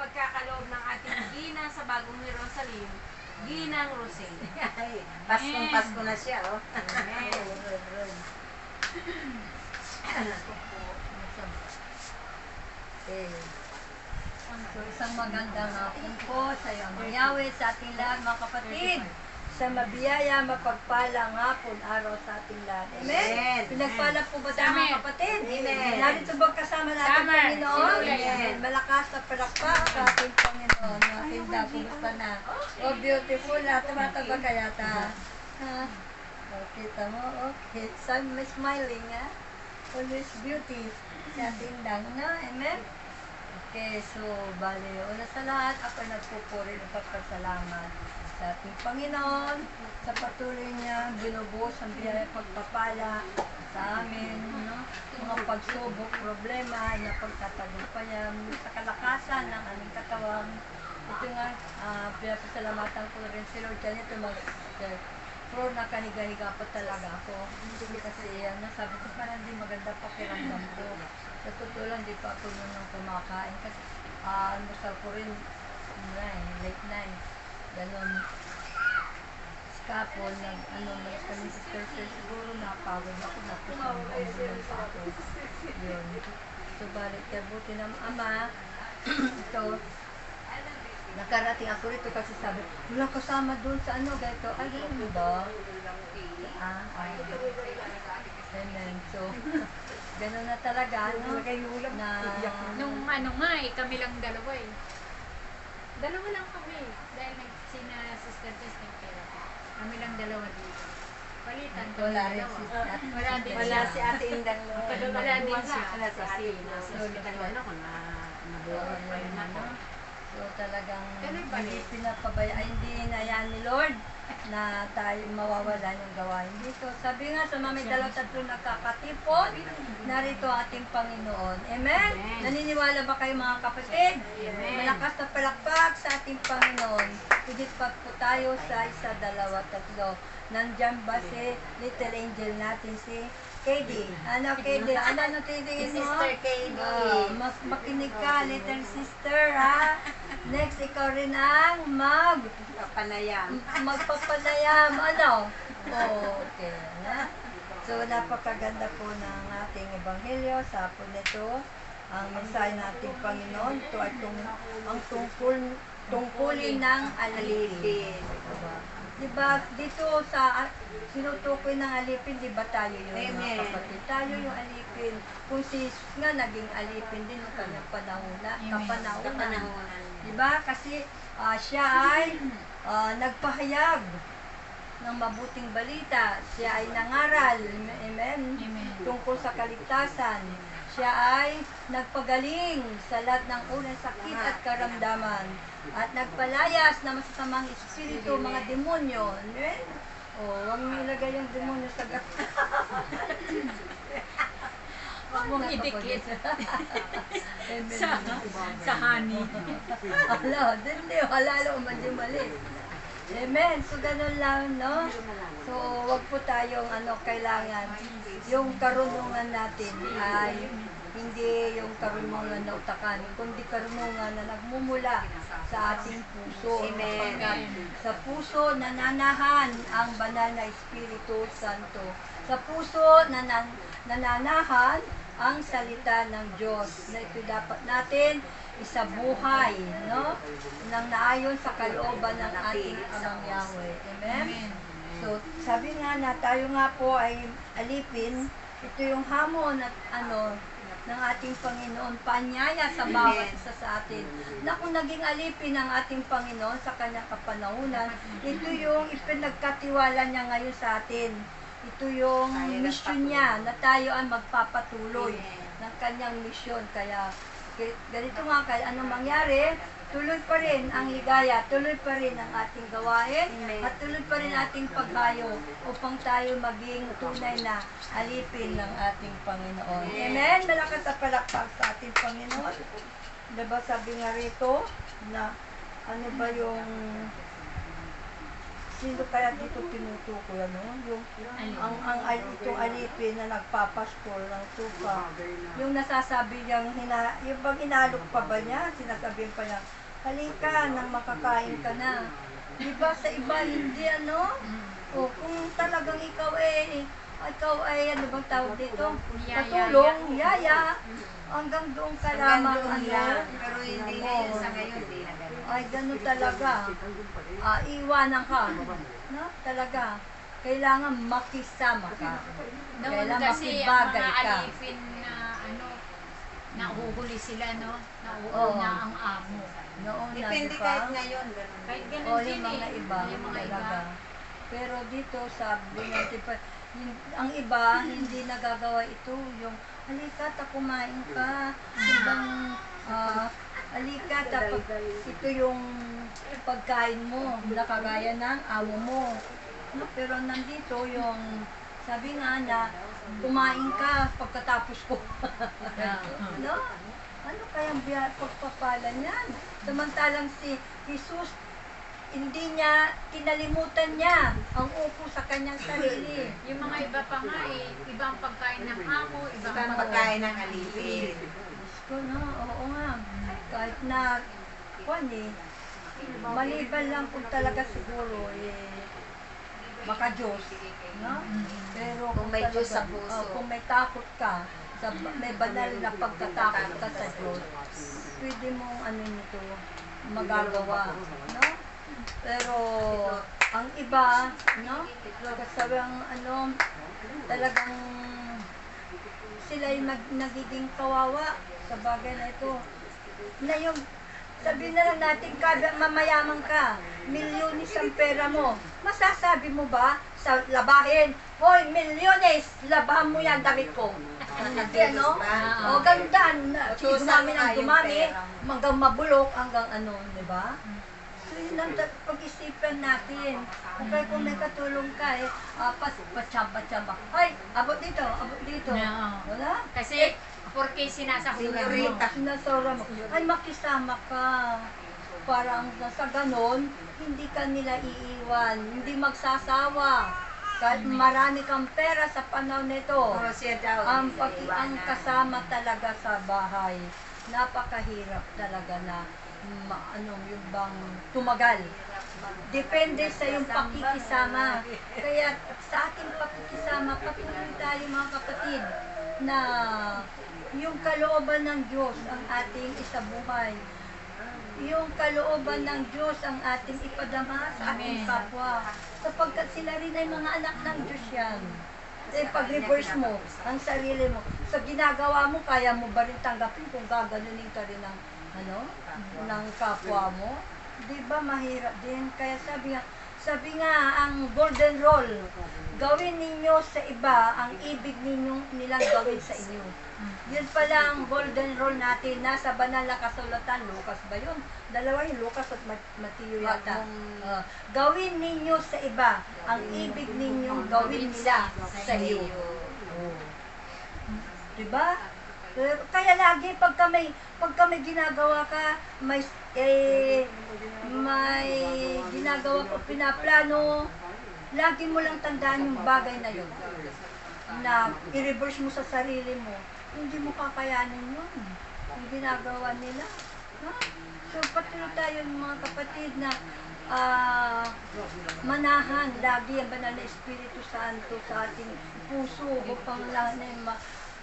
pagkakaloob ng ating ginang sa bagong Jerusalem, Ginang Rosel. Ay, Paskong Pasko na siya, oh. Okay. So, isang magandang hapon po sa iyo, Amang Yahweh, sa ating lahat, mga kapatid. Sa mabiyaya, mapagpalang hapon, araw sa ating lahat. Amen? Amen. Pinagpala po ba tayo, mga kapatid? Amen. Narito ba kasama natin, Tama. Panginoon? Amen. Malakas na palakpak sa ating Panginoon. Mga tinda, kumusta na? Oh, beautiful na. Tumataba kaya ta. Ha? Oh, kita mo? Okay. So, may smiling, ha? Always beauty sa tindang, no? Amen? Okay, so, bali, una sa lahat, ako nagpupuri ng pagpasalamat sa ating Panginoon, sa patuloy niya, binubuhos ang biyaya pagpapala sa amin, no? mga pagsubok, problema, na pagtatagumpayan, sa kalakasan ng aming katawan. Ito nga, uh, pinapasalamatan ko rin si Lord dyan ito mag Pro nakahiga-higa pa talaga ako. Kasi ano, sabi ko parang hindi maganda pakiramdam ko. Sa totoo lang, di pa ako nun nang kumakain. Kasi ah, almusal ko rin, nine, late night. Ganon. Kapon, nag, ano, nag kami sa sister, siguro napagod ako, napusambulan pa ako. Yun. So, balik, kaya buti ng ama, ito, nakarating ako rito kasi sabi, wala kasama doon sa ano, ganito. Ay, ganun ba? Ah, ah. Amen. So, ganun na talaga, no? Na, Nung ano nga eh, kami lang dalawa eh. Dalawa lang kami. Dahil sina Sister Tess nag-therapy. Kami lang dalawa dito. Palitan kami wala rin dalawa. si Ate Wala din Wala siya. si Ate Indang no. Wala din siya. Wala si Ate Indang. hospital na ako na nabuhay pa yun ako. So talagang Ganun ba hindi rin? pinapabaya, ay hindi hinayaan ni Lord na tayo mawawala ng gawain dito. Sabi nga sa mga may dalaw tatlo nakakatipon, narito ang ating Panginoon. Amen? Amen. Naniniwala ba kayo mga kapatid? Amen. Malakas na palakpak sa ating Panginoon. Higit pa po tayo sa isa, dalawa, tatlo. Nandyan ba si little angel natin si KD? Ano KD? Ano ano titingin mo? Sister KD. Ah, mas makinig ka, little sister, ha? Next, ikaw rin ang mag Kapanayam. magpapanayam. Ano? Okay. Na? So, napakaganda po ng ating ebanghelyo sa po nito. Ang mensahe nating Panginoon, ito ay tung, ang tungkol, tungkulin ng alipin. Diba? Diba, dito sa ah, sinutukoy ng alipin, di ba tayo yun, mga Amen. kapatid? Tayo yung alipin. Kung si Jesus nga naging alipin din ng kanyang panahon, kapanahonan. Kapanahonan. Diba? Kasi ah, siya ay ah, nagpahayag ng mabuting balita. Siya ay nangaral, amen, Amen. tungkol sa kaligtasan. Siya ay nagpagaling sa lahat ng unang sakit at karamdaman. At nagpalayas ng masasamang espiritu, mga demonyo. Amen? O, huwag mo ilagay yung demonyo sa gat. Huwag mong idikit. Sa, sa honey. Hala, hindi, halalo yung mali. Amen. So, ganun lang, no? So, wag po tayong, ano, kailangan, yung karunungan natin ay hindi yung karunungan na utakan, kundi karunungan na nagmumula sa ating puso. Amen. Sa puso nananahan ang banal na Espiritu Santo. Sa puso nanan, nananahan ang salita ng Diyos na ito dapat natin isabuhay, no? Nang naayon sa kalooban ng ating Amang Yahweh. Amen? So, sabi nga na tayo nga po ay alipin, ito yung hamon at ano, ng ating Panginoon, panyaya sa bawat isa sa atin. Na kung naging alipin ng ating Panginoon sa kanyang kapanahunan, ito yung ipinagkatiwala niya ngayon sa atin. Ito yung mission niya na tayo ay magpapatuloy ng kanyang misyon. Kaya ganito nga, kaya anong mangyari, tuloy pa rin ang ligaya, tuloy pa rin ang ating gawain, Amen. at tuloy pa rin ating paghayo upang tayo maging tunay na alipin ng ating Panginoon. Amen. Malakas na palakpak sa ating Panginoon. Diba sabi nga rito na ano ba yung Sino kaya dito tinutukoy ano? Yung ang ang itong alipin na nagpapaskol ng tupa. Yung nasasabi niyang hina, yung bang inalok pa ba niya? Sinasabihan pa niya, halika nang makakain ka na. Di ba sa iba hindi ano? O kung talagang ikaw eh, ikaw ay ano bang tawag dito? Katulong, yaya. Hanggang doon ka lamang ano. lang. Pero hindi Oo. ngayon sa ngayon, hindi na ganun. Ay, ganun talaga. Ah, iwanan ka. No? Talaga. Kailangan makisama ka. Noon Kailangan kasi ang makibagay mga ka. alipin na nahuhuli sila, no? Oo. Nauuna ang amo. Noon na, Depende di ba? kahit ngayon, ganun. Kahit din. ganun O, din yung mga eh. iba, Yung mga iba. talaga. Pero dito, sabi pa, hin- ang iba, hindi nagagawa ito. Yung, halika, ta kumain ka. Ibang, ah, halika, tapos ito yung pagkain mo, na kagaya ng amo mo. No? Pero nandito yung, sabi nga na, kumain ka pagkatapos ko. no? Ano kayang biya, pagpapala niyan? Samantalang si Jesus, hindi niya, kinalimutan niya ang upo sa kanyang sarili. Yung mga iba pa nga eh, ibang pagkain ng amo, ibang Ibang pagkain ng alipin. Diyos ko, no? Oo nga. Kahit na, kwan eh, maliban lang kung talaga siguro, eh, baka Diyos, no? Pero Kung may Diyos sa talaga- puso. oh, kung may takot ka, sa, may banal na pagkatakot ka sa Diyos, pwede mong ano nito, magagawa, no? Pero, ang iba, no? Kasi ang ano, talagang sila'y nag, nagiging kawawa sa bagay na ito. Na yung, sabihin na lang natin, kada mamayaman ka, milyones ang pera mo, masasabi mo ba sa labahin, Hoy, milyones, labahan mo yan damit ko. Hindi, ano? O, ganda. na- Utusan Dumami ng dumami, hanggang mabulok, hanggang ano, di ba? So, yun ang pag-isipan natin. Kaya kung may katulong ka, eh, uh, pas, patsamba-tsamba. Ay, abot dito, abot dito. Wala? Kasi, porque sinasahuran mo. Senyorita. Mo. Ay, makisama ka. Para ang sa ganon, hindi ka nila iiwan. Hindi magsasawa. Kahit marami kang pera sa panahon nito. Pero siya daw, Ang, hindi paki, ang kasama talaga sa bahay, napakahirap talaga na ma, ano, yung bang tumagal. Depende sa yung pakikisama. Kaya sa ating pakikisama, patuloy tayo mga kapatid na yung kalooban ng Diyos ang ating isabuhay. Yung kalooban ng Diyos ang ating ipadama sa ating kapwa. Sapagkat sila rin ay mga anak ng Diyos yan. Eh, pag-reverse mo ang sarili mo, sa ginagawa mo, kaya mo ba rin tanggapin kung gaganunin ka rin ng, ano, ng kapwa mo? Di ba mahirap din? Kaya sabi nga, sabi nga, ang golden rule, gawin ninyo sa iba ang ibig ninyong nilang gawin sa inyo. Yun pala ang golden rule natin. Nasa banal na kasulatan. Lucas ba yun? Dalawa yung Lucas at Mat- Matthew yata. Ah, gawin ninyo sa iba ang ibig ninyong gawin nila sa iyo. Diba? Pero, kaya lagi pagka may pagka may ginagawa ka, may eh, may ginagawa ko pinaplano, lagi mo lang tandaan yung bagay na yun na i-reverse mo sa sarili mo, hindi mo kakayanin yun. Yung ginagawa nila. Ha? So, patuloy tayo mga kapatid na ah, manahan lagi ang banal na Espiritu Santo sa ating puso upang lang na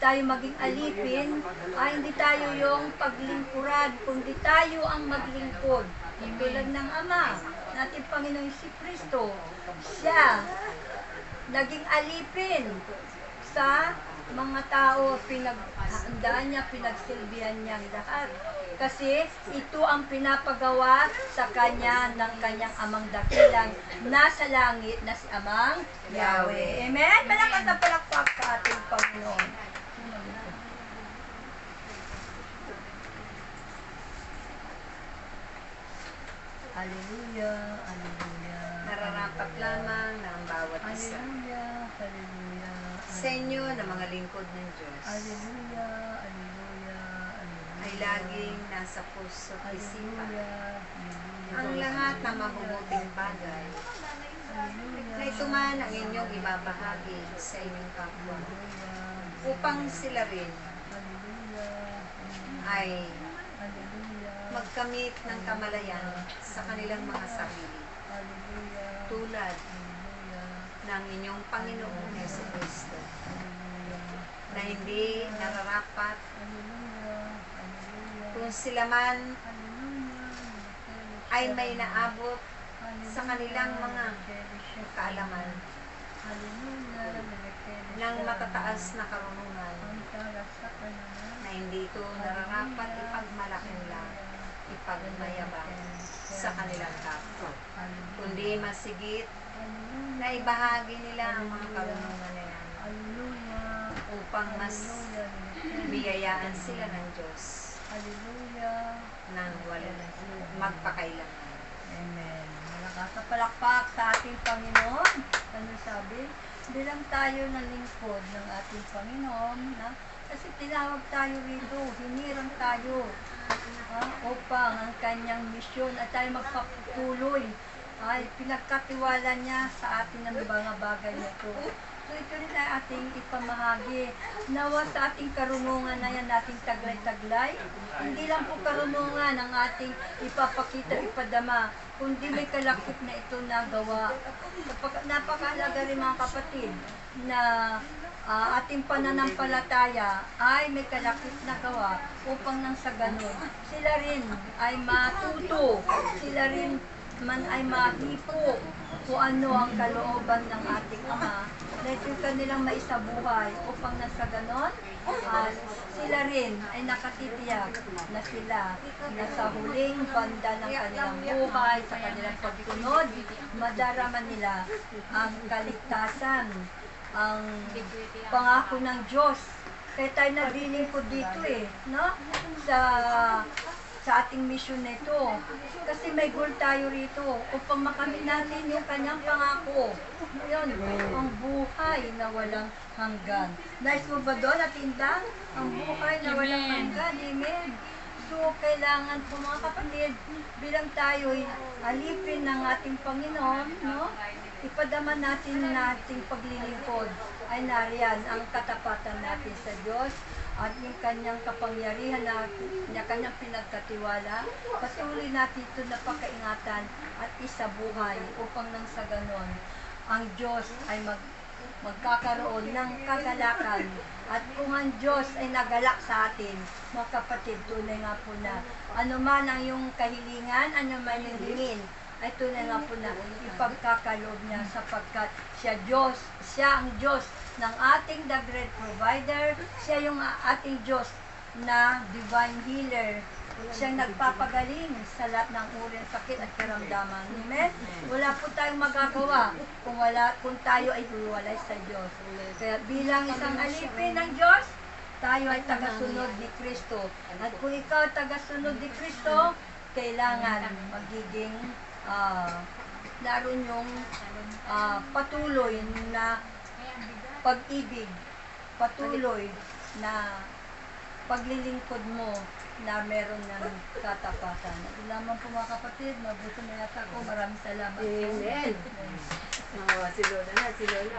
tayo maging alipin, ay hindi tayo yung paglingkuran, kundi tayo ang maglingkod. Tulad ng Ama, natin Panginoon si Kristo, siya naging alipin sa mga tao, pinaghandaan niya, pinagsilbihan niya lahat. Kasi ito ang pinapagawa sa kanya ng kanyang amang dakilang nasa langit na si amang Yahweh. Amen? Malakas na palakpak sa ating Panginoon. Hallelujah, hallelujah. Nararapat lamang ng bawat isa. Hallelujah, hallelujah. Sa inyo na mga lingkod ng Diyos Hallelujah, hallelujah, hallelujah. ay laging nasa puso at isipan. Ang lahat ng mabubuting bagay na ito man ang inyong ibabahagi sa inyong kapwa upang sila rin ay magkamit ng kamalayan sa kanilang mga sarili. Tulad ng inyong Panginoong Yeso Kristo na hindi nararapat. Kung sila man ay may naabot sa kanilang mga kaalaman. Ng matataas na karunungan. Na hindi ito nararapat ipagmalaking lang, ipagmayabang sa kanilang kapwa. Kundi masigit na ibahagi nila ang mga karunungan yan upang mas biyayaan sila ng Diyos ng walang magpakailanman. Amen. Malakas na palakpak sa ating Panginoon. Ano sabi? Bilang tayo na lingkod ng ating Panginoon, na, kasi tinawag tayo rito, hinirang tayo ha, upang ang kanyang misyon at tayo magpatuloy ay pinagkatiwala niya sa atin ng mga bagay na ito. Rin ay ating ipamahagi. Nawa sa ating karunungan na yan, ating taglay-taglay. Hindi lang po karunungan ang ating ipapakita, ipadama, kundi may kalakip na ito na gawa. Napaka- Napakahalaga rin mga kapatid na ah, ating pananampalataya ay may kalakip na gawa upang nang sa ganun, sila rin ay matuto, sila rin man ay mahipo kung ano ang kalooban ng ating Ama yung kanilang maisabuhay upang nang sa ganon, ah, sila rin ay nakatitiyak na sila na sa huling banda ng kanilang buhay, sa kanilang pagtunod, madaraman nila ang kaligtasan, ang pangako ng Diyos. Kaya tayo nagdiling ko dito eh, no? Sa sa ating mission nito. Kasi may goal tayo rito upang makamit natin yung kanyang pangako. Yun, ang buhay na walang hanggan. Nice mo ba doon at indang? Ang buhay na walang hanggan. Amen. So, kailangan po mga kapatid, bilang tayo'y alipin ng ating Panginoon, no? ipadama natin na ating paglilingkod ay nariyan ang katapatan natin sa Diyos at yung kanyang kapangyarihan na niya kanyang pinagkatiwala. Patuloy natin ito na pakaingatan at isabuhay upang nang sa ganon, ang Diyos ay mag magkakaroon ng kagalakan. At kung ang Diyos ay nagalak sa atin, mga kapatid, tunay nga po na ano man ang yung kahilingan, ano man yung hingin, ay tunay nga po na ipagkakaloob niya sapagkat siya Diyos, siya ang Diyos ng ating the great provider, siya yung ating Diyos na divine healer, siyang nagpapagaling sa lahat ng uri ng sakit at karamdaman. Amen? Wala po tayong magagawa kung wala kung tayo ay hiwalay sa Diyos. Kaya bilang isang alipin ng Diyos, tayo ay tagasunod ni Kristo. At kung ikaw tagasunod ni Kristo, kailangan magiging ah naroon yung ah, patuloy na pag-ibig, patuloy na paglilingkod mo na meron ng katapatan. Ito lamang po mga kapatid, mabuti na yata ko. Maraming salamat. Amen. Oo, si Lola na, si Lola.